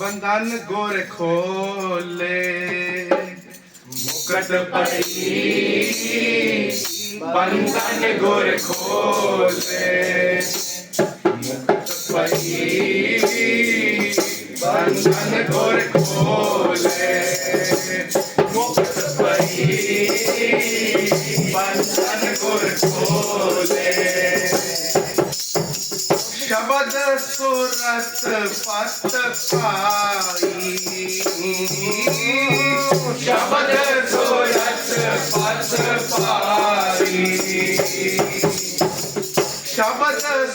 बंदन गोर खोले मुकट पाई बंधन गुर खोले मुक्त पई बंधन गुर खोले। मुक्त पई। बंधन गुर खोले शब्द सुरत पत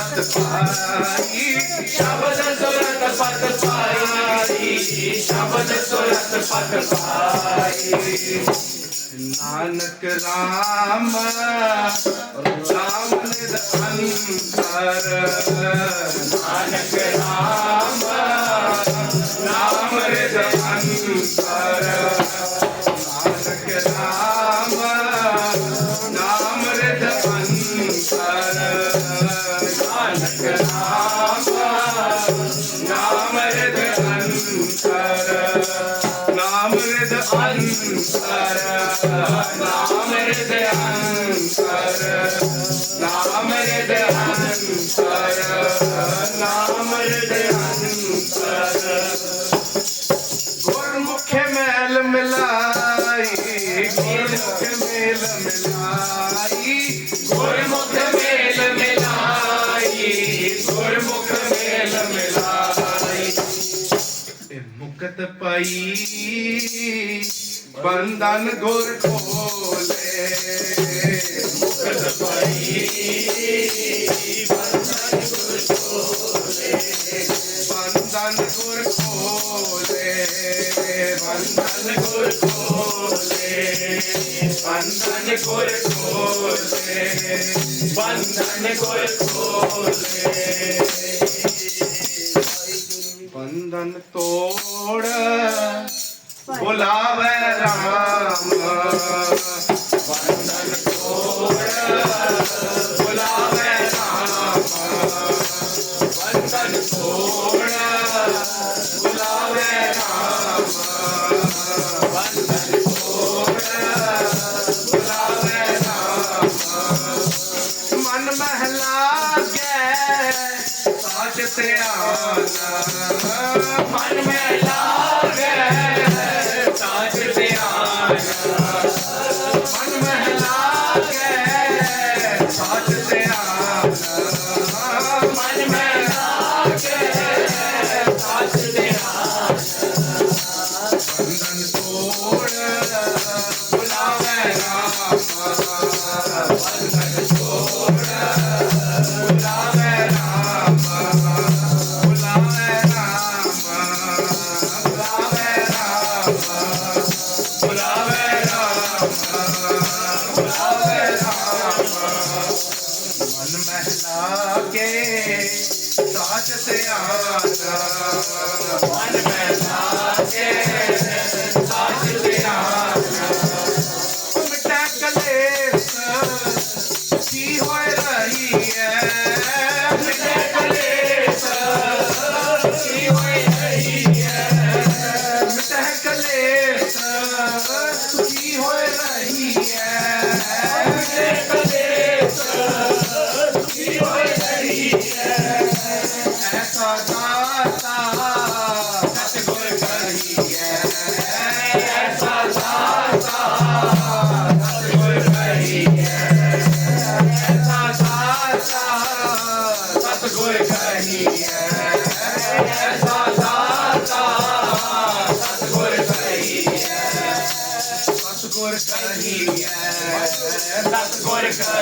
ਪਤ ਪਾਈ ਸ਼ਬਦ ਸੁਰਤ ਪਤ ਪਾਈ ਸ਼ਬਦ ਸੁਰਤ ਪਤ ਪਾਈ ਨਾਨਕ ਰਾਮ ਰਾਮ ਨਿਧਨ ਕਰ ਨਾਨਕ ਰਾਮ ਰਾਮ ਨਿਧਨ ਕਰ ਪਾਈ। ਬੰਦਨ ਗੁਰ ਕੋ बंधन तोड़ बुलावे राम।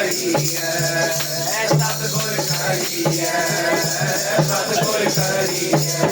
ਕਰੀਐ ਸਤਿਗੁਰ ਕਰੀਐ ਸਤਿਗੁਰ ਕਰੀਐ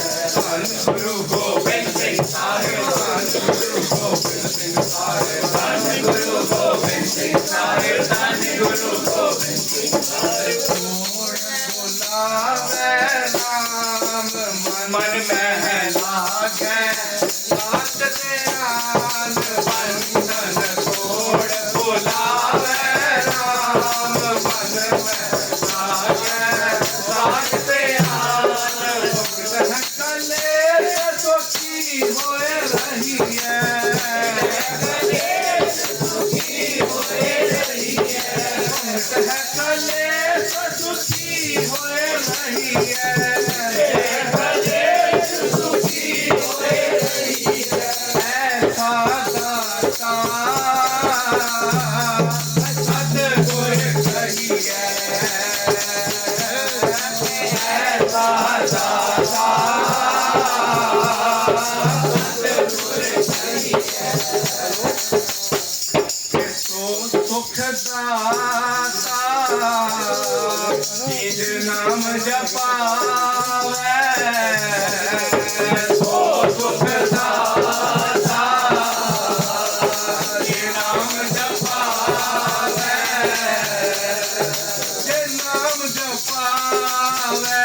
जपावे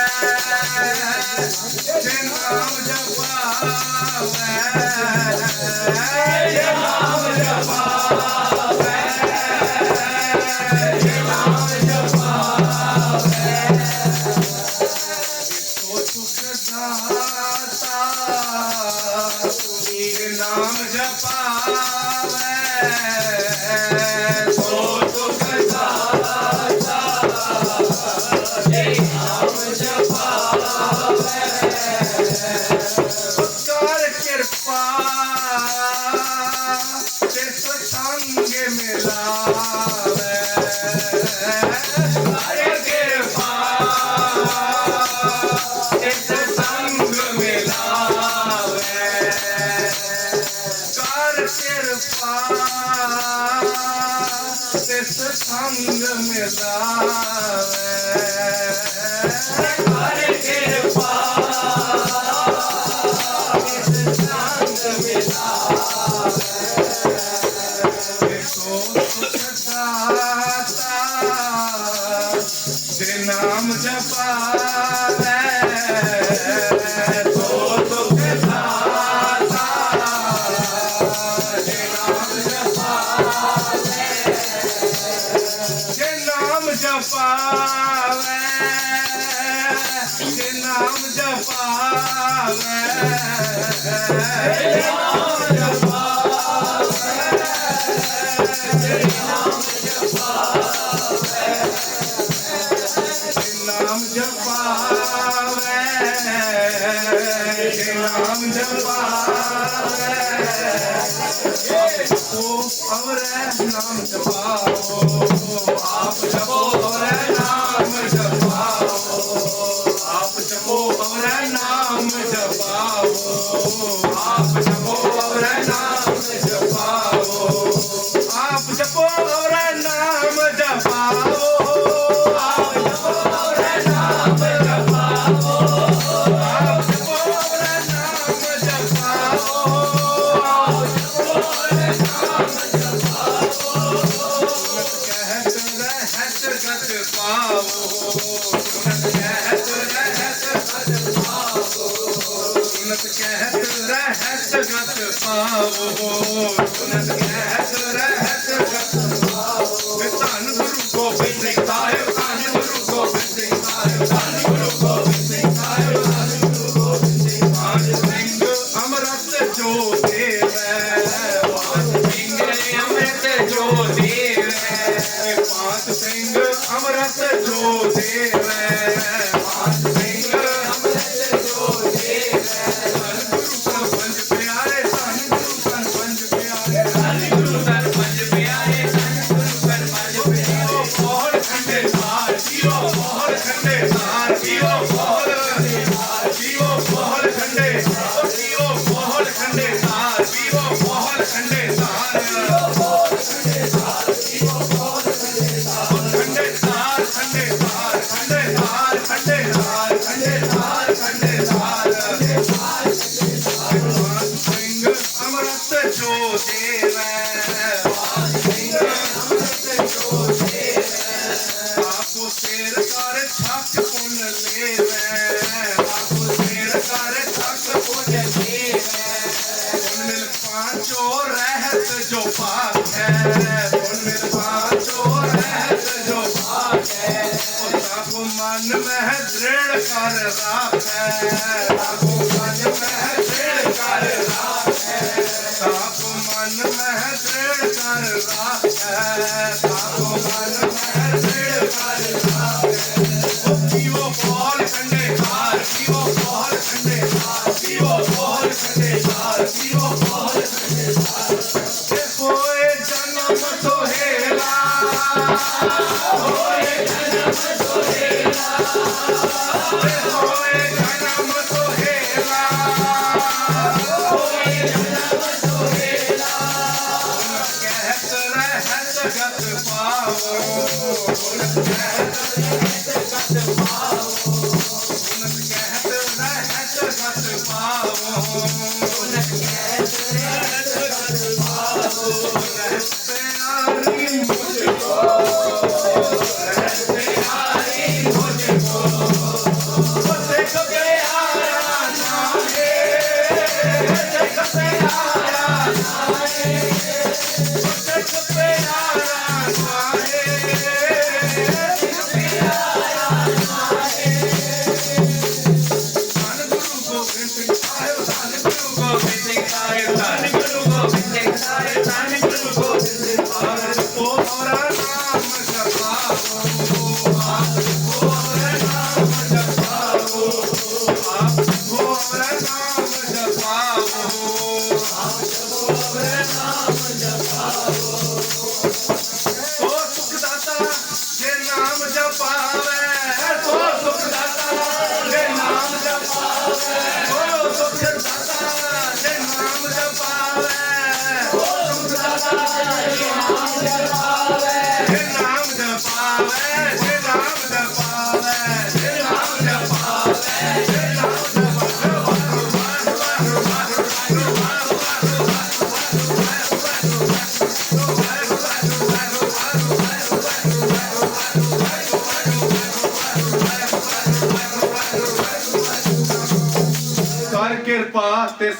जिन राम जपावे Bye. ਜੇ ਨਾਮ ਜਪਾਵੇ ਜੇ ਨਾਮ ਜਪਾਵੇ ਜੇ ਨਾਮ ਜਪਾਵੇ, ਜੇ ਨਾਮ ਜਪਾਵੇ, ਉਹ ਅਵਰੇ ਨਾਮ ਜਪਾਓ ਆਪ ਜਪ ਕਰ ਰਾਖੈ ਤਾਕੋ ਮਨ ਮਹਿ ਸਿਰ ਕਰ ਰਾਖੈ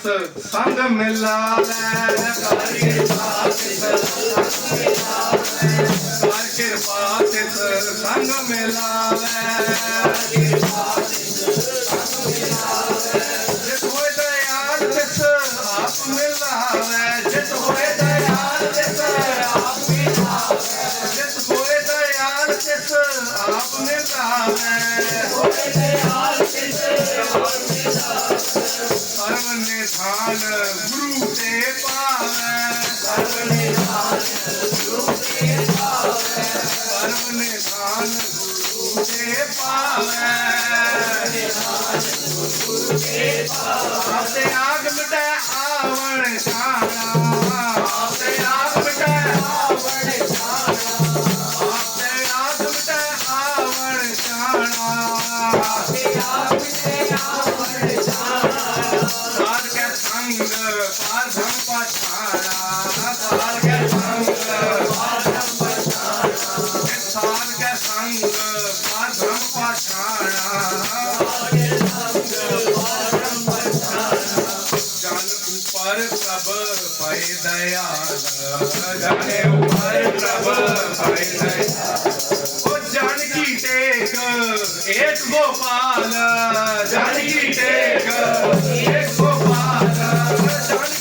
ਸੰਗ ਮਿਲਾ ਲੈ ਕਰ ਕਿਰਪਾ ਤਿਸ ਸੰਗ ਲੈ। ਕਰ ਕਿਰਪਾ ਤਿਸ ਸੰਗ ਮਿਲਾ ਲੈ ਆਪ ਮਿਲਾਵੇ ਜਿਤ ਹੋਏ ਹੋਏ ਦਇਆਲ ਤਿਸ ਆਪ ਮਿਲਾਵੇ ਨਿਰਖਾਲ ਗੁਰੂ ਤੇ ਪਾਵੈ ਸਰਬ ਨਿਰਖਾਲ ਗੁਰੂ ਤੇ ਪਾਵੈ ਸਰਬ ਨਿਰਖਾਲ ਗੁਰੂ ਤੇ ਪਾਵੈ जानकी टेक एक गोपाल जानकी टेक एक Gopal Janaki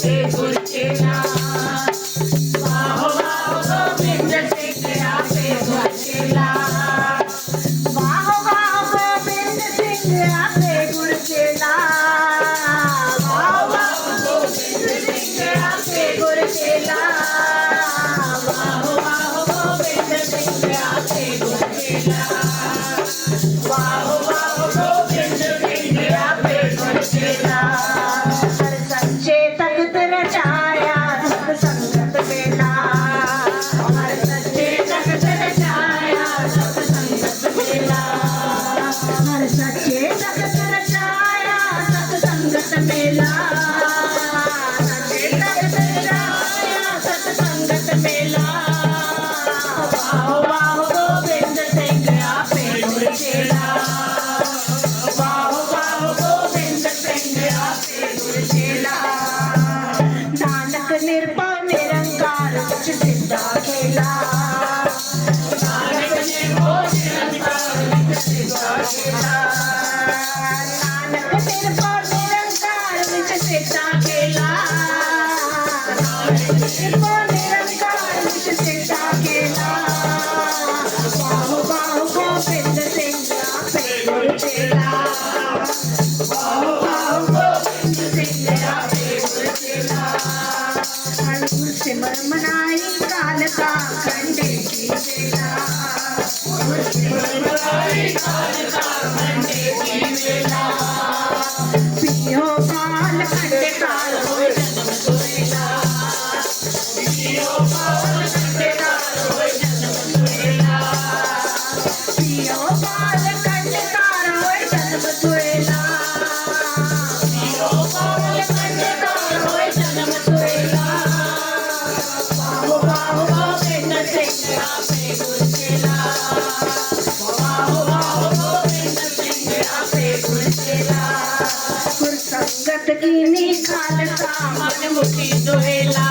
Put it, put it. সোহেলা